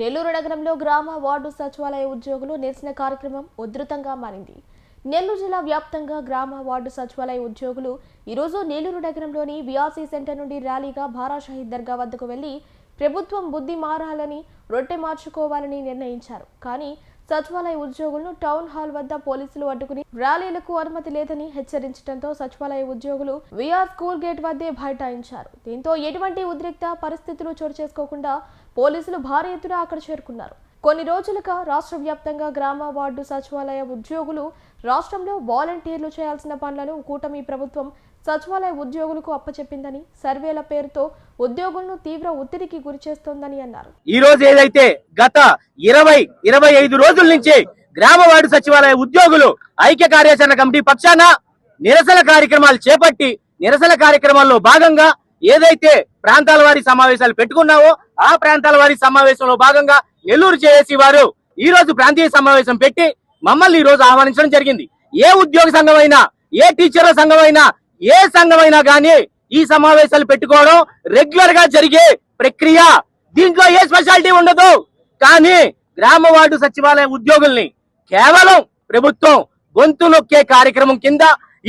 నెల్లూరు నగరంలో గ్రామ వార్డు సచివాలయ ఉద్యోగులు నిరసన కార్యక్రమం ఉధృతంగా మారింది. నెల్లూరు జిల్లా వ్యాప్తంగా గ్రామ వార్డు సచివాలయ ఉద్యోగులు ఈరోజు నెల్లూరు నగరంలోని విఆర్సీ సెంటర్ నుండి ర్యాలీగా భారాషాహీద్ దర్గా వద్దకు వెళ్ళి ప్రభుత్వం బుద్ధి మారాలని రొట్టె మార్చుకోవాలని నిర్ణయించారు. కానీ సచివాలయ ఉద్యోగులను టౌన్ హాల్ వద్ద పోలీసులు అడ్డుకుని ర్యాలీలకు అనుమతి లేదని హెచ్చరించడంతో సచివాలయ ఉద్యోగులు విఆర్ స్కూల్ గేట్ వద్దే బైఠాయించారు. దీంతో ఎటువంటి ఉద్రిక్త పరిస్థితులు చోటు చేసుకోకుండా పోలీసులు భారీ ఎత్తున అక్కడ చేరుకున్నారు. కొన్ని రోజులుగా రాష్ట్ర వ్యాప్తంగా గ్రామ వార్డు సచివాలయ ఉద్యోగులు రాష్ట్రంలో వాలంటీర్లు చేయాల్సిన పనులను కూటమి ప్రభుత్వం సచివాలయ ఉద్యోగులకు అప్పచెప్పిందని సర్వేల పేరుతో ఉద్యోగులను తీవ్ర ఒత్తిడికి గురిచేస్తోందని అన్నారు. ఈ రోజు ఏదైతే గత ఇరవై ఇరవై ఐదు రోజుల నుంచి గ్రామ వార్డు సచివాలయ ఉద్యోగులు ఐక్య కార్యాచరణ కమిటీ పక్షాన నిరసన కార్యక్రమాలు చేపట్టి నిరసన కార్యక్రమాల్లో భాగంగా ఏదైతే ప్రాంతాల వారి సమావేశాలు పెట్టుకున్నావో. ఆ ప్రాంతాల వారి సమావేశంలో భాగంగా నెల్లూరు జేఏసీ వారు ఈ రోజు ప్రాంతీయ సమావేశం పెట్టి మమ్మల్ని ఈ రోజు ఆహ్వానించడం జరిగింది. ఏ ఉద్యోగ సంఘమైనా ఏ టీచర్ల సంఘమైనా ఏ సంఘమైనా అయినా గానీ ఈ సమావేశాలు పెట్టుకోవడం రెగ్యులర్గా జరిగే ప్రక్రియ. దీంట్లో ఏ స్పెషాలిటీ ఉండదు. కానీ గ్రామ వార్డు సచివాలయ ఉద్యోగుల్ని కేవలం ప్రభుత్వం గొంతు నొక్కే కార్యక్రమం కింద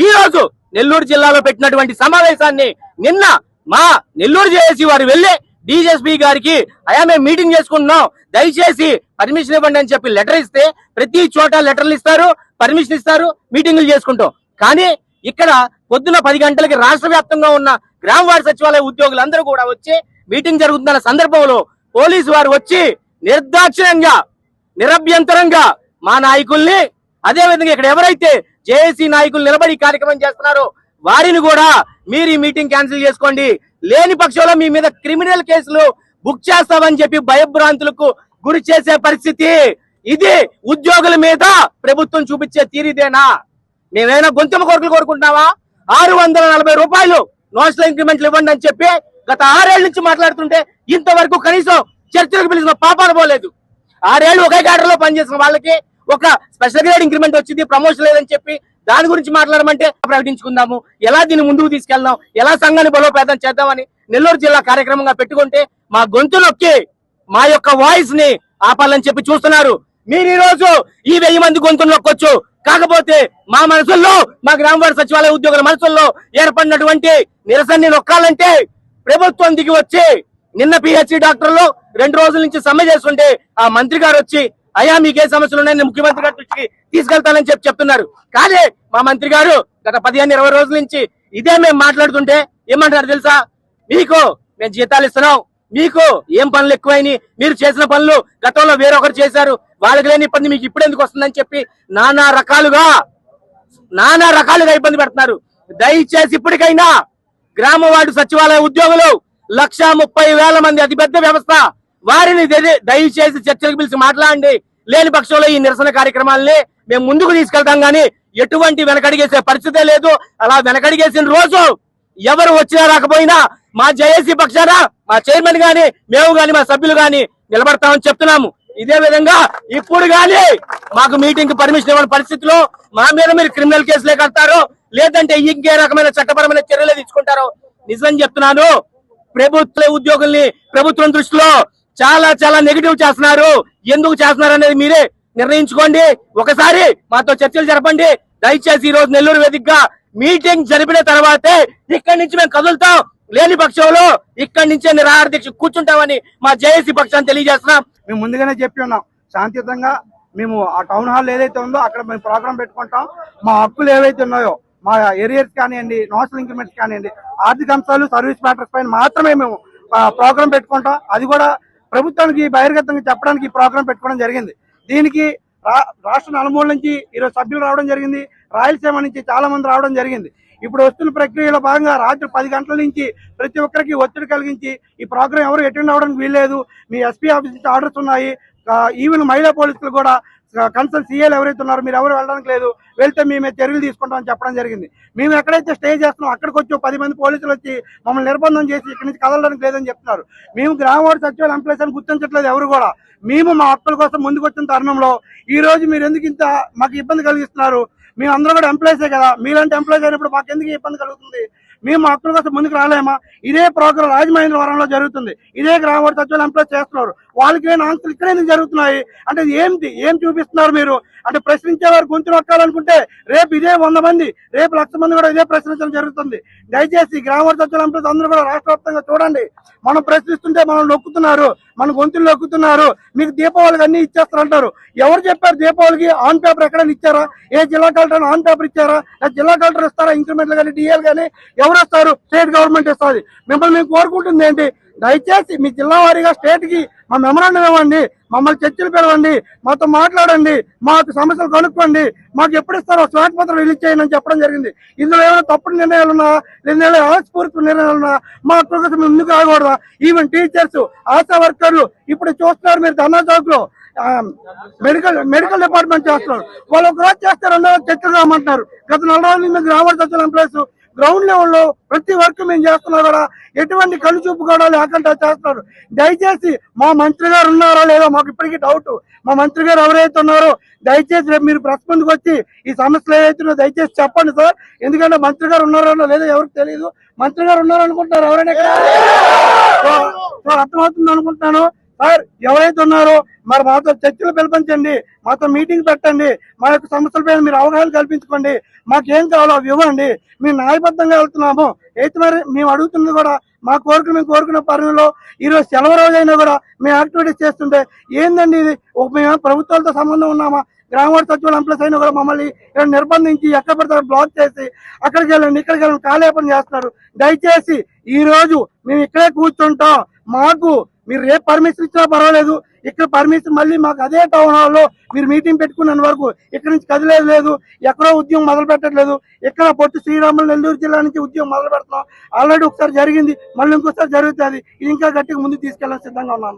ఈ రోజు నెల్లూరు జిల్లాలో పెట్టినటువంటి సమావేశాన్ని నిన్న మా నెల్లూరు జేఏసీ వారు వెళ్ళి డిఎస్పీ గారికి అయా మేము మీటింగ్ చేసుకుంటున్నాం. దయచేసి పర్మిషన్ ఇవ్వండి అని చెప్పి లెటర్ ఇస్తే ప్రతి చోట లెటర్లు ఇస్తారు పర్మిషన్ ఇస్తారు మీటింగులు చేసుకుంటాం. కానీ ఇక్కడ పొద్దున పది గంటలకి రాష్ట్ర వ్యాప్తంగా ఉన్న గ్రామ వార్డు సచివాలయ ఉద్యోగులందరూ కూడా వచ్చి మీటింగ్ జరుగుతున్న సందర్భంలో పోలీసు వారు వచ్చి నిర్దాక్షిణ్యంగా నిరభ్యంతరంగా మా నాయకుల్ని అదేవిధంగా ఇక్కడ ఎవరైతే జేఏసీ నాయకులు నిలబడి కార్యక్రమం చేస్తున్నారో వారిని కూడా మీరు ఈ మీటింగ్ క్యాన్సిల్ చేసుకోండి. లేని పక్షంలో మీ మీద క్రిమినల్ కేసులు బుక్ చేస్తామని చెప్పి భయభ్రాంతులకు గురి చేసే పరిస్థితి. ఇది ఉద్యోగుల మీద ప్రభుత్వం చూపించే తీరిదేనా? మేమైనా గొంతుమ కోరికలు కోరుకుంటున్నావా? ఆరు వందల నలభై రూపాయలు నోషనల్ ఇంక్రిమెంట్లు ఇవ్వండి అని చెప్పి గత ఆరేళ్ళ నుంచి మాట్లాడుతుంటే ఇంతవరకు కనీసం చర్చలకు పిలిచిన పాపాలు పోలేదు. ఆరేళ్ళు ఒకే క్యాడర్లో పనిచేసిన వాళ్ళకి ఒక స్పెషల్ గ్రేడ్ ఇంక్రిమెంట్ వచ్చింది ప్రమోషన్ లేదని చెప్పి దాని గురించి మాట్లాడమంటే ప్రకటించుకుందాము. ఎలా దీన్ని ముందుకు తీసుకెళ్దాం? ఎలా సంఘాన్ని బలోపేతం చేద్దామని నెల్లూరు జిల్లా కార్యక్రమంగా పెట్టుకుంటే మా గొంతు నొక్కి మా యొక్క వాయిస్ని ఆపాలని చెప్పి చూస్తున్నారు. మీరు ఈ రోజు ఈ వెయ్యి మంది గొంతులు నొక్కొచ్చు. కాకపోతే మా మనసుల్లో మా గ్రామవారి సచివాలయ ఉద్యోగుల మనసుల్లో ఏర్పడినటువంటి నిరసనని నొక్కాలంటే ప్రభుత్వం దిగి వచ్చి నిన్న పిహెచ్డి డాక్టర్లు రెండు రోజుల నుంచి సమ్మె చేస్తుంటే ఆ మంత్రి గారు వచ్చి అయ్యా మీకే సమస్యలు ఉన్నాయని ముఖ్యమంత్రి గారి దృష్టికి తీసుకెళ్తానని చెప్పి చెప్తున్నారు. కానీ మా మంత్రి గారు గత పదిహేను ఇరవై రోజుల నుంచి ఇదే మేము మాట్లాడుతుంటే ఏమంటారు తెలుసా? మీకు మేము జీతాలు ఇస్తున్నాం. మీకు ఏం పనులు ఎక్కువైనాయి? మీరు చేసిన పనులు గతంలో వేరొకరు చేశారు. వాళ్ళకి లేని ఇబ్బంది మీకు ఇప్పుడు ఎందుకు వస్తుందని చెప్పి నానా రకాలుగా నానా రకాలుగా ఇబ్బంది పెడుతున్నారు. దయచేసి ఇప్పటికైనా గ్రామ వార్డు సచివాలయ ఉద్యోగులు లక్షా ముప్పై వేల మంది అతిపెద్ద వ్యవస్థ. వారిని దయచేసి చర్చలకు పిలిచి మాట్లాడండి. లేని పక్షంలో ఈ నిరసన కార్యక్రమాల్ని మేము ముందుకు తీసుకెళ్తాం గానీ ఎటువంటి వెనకడిగేసే పరిస్థితే లేదు. అలా వెనకడిగేసిన రోజు ఎవరు వచ్చినా రాకపోయినా మా జేఏసీ పక్షాన మా చైర్మన్ గాని మేము గాని మా సభ్యులు గాని నిలబడతామని చెప్తున్నాము. ఇదే విధంగా ఇప్పుడు గాని మాకు మీటింగ్ పర్మిషన్ ఇవ్వని పరిస్థితిలో మా మీద మీరు క్రిమినల్ కేసులే కడతారు లేదంటే ఇంకే రకమైన చట్టపరమైన చర్యలు తీసుకుంటారు నిజం చెప్తున్నాను. ప్రభుత్వ ఉద్యోగుల్ని ప్రభుత్వం దృష్టిలో చాలా చాలా నెగిటివ్ చేస్తున్నారు. ఎందుకు చేస్తున్నారు అనేది మీరే నిర్ణయించుకోండి. ఒకసారి మాతో చర్చలు జరపండి. దయచేసి ఈ రోజు నెల్లూరు వేదికగా మీటింగ్ జరిపిన తర్వాతే ఇక్కడి నుంచి మేము కదులుతాం. లేని పక్షంలో ఇక్కడి నుంచే నిరాహార దీక్ష కూర్చుంటామని మా జేఏసీ పక్షాన్ని తెలియజేస్తున్నాం. మేము ముందుగానే చెప్పి ఉన్నాం. శాంతియుతంగా మేము ఆ టౌన్ హాల్ ఏదైతే ఉందో అక్కడ మేము ప్రోగ్రామ్ పెట్టుకుంటాం. మా హక్కులు ఏవైతే ఉన్నాయో మా ఏరియర్స్ కానివ్వండి నోషనల్ ఇంక్రిమెంట్స్ కానివ్వండి ఆర్థిక అంశాలు సర్వీస్ మ్యాటర్స్ పైన మాత్రమే మేము ప్రోగ్రామ్ పెట్టుకుంటాం. అది కూడా ప్రభుత్వానికి బహిర్గతంగా చెప్పడానికి ఈ ప్రోగ్రాం పెట్టుకోవడం జరిగింది. దీనికి రా- రాష్ట్ర నలుమూల నుంచి ఈరోజు సభ్యులు రావడం జరిగింది. రాయలసీమ నుంచి చాలా మంది రావడం జరిగింది. ఇప్పుడు వస్తున్న ప్రక్రియలో భాగంగా రాత్రి పది గంటల నుంచి ప్రతి ఒక్కరికి ఒత్తిడి కలిగించి ఈ ప్రోగ్రామ్ ఎవరు అటెండ్ అవ్వడానికి వీల్లేదు. మీ ఎస్పీ ఆఫీస్ నుంచి ఆర్డర్స్ ఉన్నాయి. ఈవెన్ మహిళా పోలీసులు కూడా కన్సర్న్ సీఏలు ఎవరైతే ఉన్నారో మీరు ఎవరు వెళ్ళడానికి లేదు వెళ్తే మేమే చర్యలు తీసుకుంటామని చెప్పడం జరిగింది. మేము ఎక్కడైతే స్టే చేస్తున్నాం అక్కడికి వచ్చి పది మంది పోలీసులు వచ్చి మమ్మల్ని నిర్బంధం చేసి ఇక్కడి నుంచి కదలడానికి లేదని చెప్తున్నారు. మేము గ్రామవాడు సచివాలయ ఎంప్లాయీస్ అని గుర్తించట్లేదు ఎవరు కూడా. మేము మా హక్కుల కోసం ముందుకు వచ్చిన తరుణంలో ఈ రోజు మీరు ఎందుకు ఇంత మాకు ఇబ్బంది కలిగిస్తున్నారు? మేము అందరూ కూడా ఎంప్లాయీసే కదా. మీలాంటి ఎంప్లాయీస్ అయినప్పుడు మాకు ఎందుకు ఇబ్బంది కలుగుతుంది? మేము మా హక్కుల కోసం ముందుకు రాలేమా? ఇదే ప్రోగ్రాం రాజమహేంద్రవరంలో జరుగుతుంది. ఇదే గ్రామ వార్డు సచివాలయం ఎంప్లాయ్ చేస్తున్నారు. వాళ్ళకి లేని ఆంక్షలు ఇక్కడ ఎందుకు జరుగుతున్నాయి? అంటే ఏంటి? ఏం చూపిస్తున్నారు మీరు? అంటే ప్రశ్నించే వారు గొంతు నొక్కాలనుకుంటే రేపు ఇదే వంద మంది రేపు లక్ష మంది కూడా ఇదే ప్రశ్నించడం జరుగుతుంది. దయచేసి గ్రామ వార్డు అందరూ కూడా రాష్ట్ర చూడండి. మనం ప్రశ్నిస్తుంటే మనం నొక్కుతున్నారు మన గొంతులు నొక్కుతున్నారు మీకు దీపావళికి అన్ని ఇచ్చేస్తారంటారు. ఎవరు చెప్పారు దీపావళికి? ఆన్ పేపర్ ఎక్కడైనా ఇచ్చారా? ఏ జిల్లా కలెక్టర్ ఆన్ పేపర్ ఇచ్చారా? లేదా జిల్లా కలెక్టర్ ఇస్తారా? ఇంక్రిమెంట్లు కానీ డిఎల్ కానీ ఎవరు ఇస్తారు? స్టేట్ గవర్నమెంట్ ఇస్తుంది. మిమ్మల్ని మేము కోరుకుంటుంది ఏంటి? దయచేసి మీ జిల్లా వారీగా స్టేట్కి మా మెమరాండం ఇవ్వండి మమ్మల్ని చర్చలు పిలవండి మాతో మాట్లాడండి మాకు సమస్యలు కనుక్కోండి మాకు ఎప్పుడు ఇస్తారో శ్వేతపత్రం రిలీజ్ చేయండి అని చెప్పడం జరిగింది. ఇందులో ఏమైనా తప్పుడు నిర్ణయాలు ఉన్నా లేదా ఆస్ఫూర్తి నిర్ణయాలు ఉన్నా మా హక్కుల ముందుకు రాకూడదా ఈవెన్ టీచర్స్ ఆశా వర్కర్లు ఇప్పుడు చూస్తున్నారు మీరు ధర్నా చౌక్లో మెడికల్ మెడికల్ డిపార్ట్మెంట్ చేస్తున్నారు. వాళ్ళు ఒక రోజు చేస్తే రెండో రోజు చర్చలు రామంటున్నారు గత నెల రోజుల నుంచి రావడం సచివాలయం ప్లేస్ గ్రౌండ్ లెవెల్లో ప్రతి వర్క్ మేము చేస్తున్నా కూడా ఎటువంటి కళ్ళు చూపు కూడా లేకుండా చేస్తున్నారు. దయచేసి మా మంత్రి గారు ఉన్నారో లేదో మాకు ఇప్పటికీ డౌట్ మా మంత్రి గారు ఎవరైతే ఉన్నారో దయచేసి రేపు మీరు ప్రెస్ ముందుకు వచ్చి ఈ సమస్యలు ఏవైతే దయచేసి చెప్పండి సార్. ఎందుకంటే మంత్రి గారు ఉన్నారో లేదో ఎవరికి తెలియదు మంత్రి గారు ఉన్నారనుకుంటున్నారు ఎవరైనా అర్థమవుతుంది అనుకుంటున్నాను సార్ ఎవరైతే ఉన్నారో మరి మాతో చర్చలు పిలిపించండి మాతో మీటింగ్ పెట్టండి మా యొక్క సమస్యలపై మీరు అవగాహన కల్పించుకోండి మాకేం కావాలో అవి ఇవ్వండి. మేము న్యాయబద్ధంగా వెళ్తున్నాము. అయితే మరి మేము అడుగుతున్నది కూడా మా కోరికలు మేము కోరుకున్న పరిధిలో ఈరోజు సెలవు రోజైనా కూడా మేము యాక్టివిటీస్ చేస్తుంటే ఏందండి ఇది? ఒక మేము ప్రభుత్వాలతో సంబంధం ఉన్నామా? గ్రామ సచివాలయం ఎంప్లాయీస్ అయినా కూడా మమ్మల్ని ఇక్కడ నిర్బంధించి ఎక్కడ పడితే బ్లాక్ చేసి అక్కడికి వెళ్ళండి ఇక్కడికి వెళ్ళండి కాలేపన చేస్తున్నారు. దయచేసి ఈ రోజు మేము ఇక్కడే కూర్చుంటాం. మాకు మీరు రేపు పర్మిషన్ ఇచ్చినా పర్వాలేదు. ఇక్కడ పర్మిషన్ మళ్ళీ మాకు అదే టౌన్ హాల్లో మీరు మీటింగ్ పెట్టుకున్న వరకు ఇక్కడ నుంచి కదిలేదు లేదు. ఎక్కడో ఉద్యోగం మొదలు పెట్టట్లేదు. ఇక్కడ పొట్టి శ్రీరాములు నెల్లూరు జిల్లా నుంచి ఉద్యోగం మొదలు పెడుతున్నాం. ఆల్రెడీ ఒకసారి జరిగింది మళ్ళీ ఇంకోసారి జరుగుతుంది. ఇది ఇంకా గట్టిగా ముందుకు తీసుకెళ్ళాలని సిద్ధంగా ఉన్నాం.